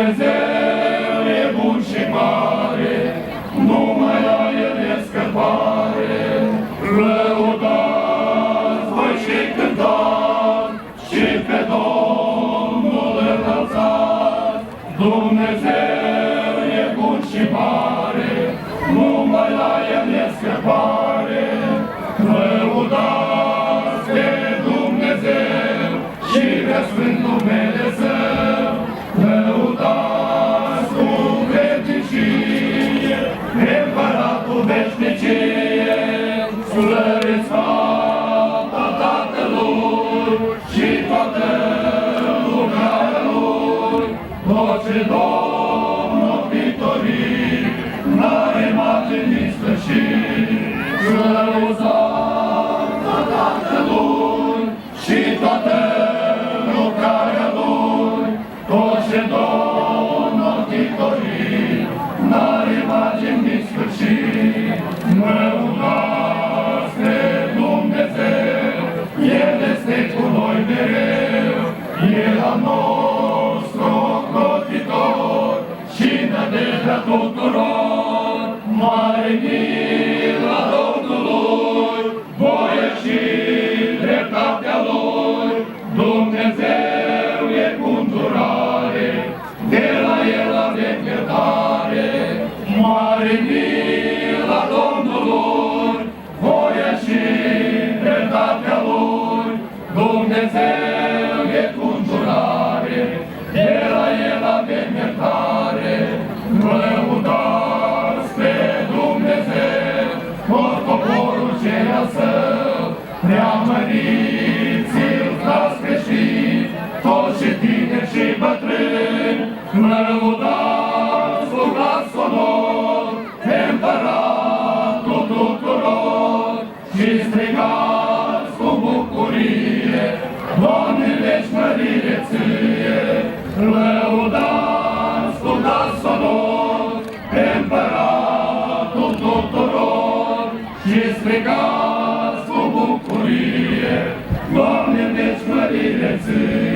Де землі бучі мари, думала я не скарбари, Леодар, звичай кентар, ще педом молив назад, думне землі бучі мари, veșnicie, slăviți fata Tatălui și toată lucrarea Lui, toți și. pacea tuturor, mare mila Domnului, voie și dreptatea Lui, Dumnezeu. Preamăriți-l, frați creștini, toți și tineri și bătrâni, lăudați cu glas sonor, pe împăratul tuturor, și strigați cu bucurie, Doamne, veci mărire ție, lăudați cu glas sonor, pe împăratul tuturor, și strigați cu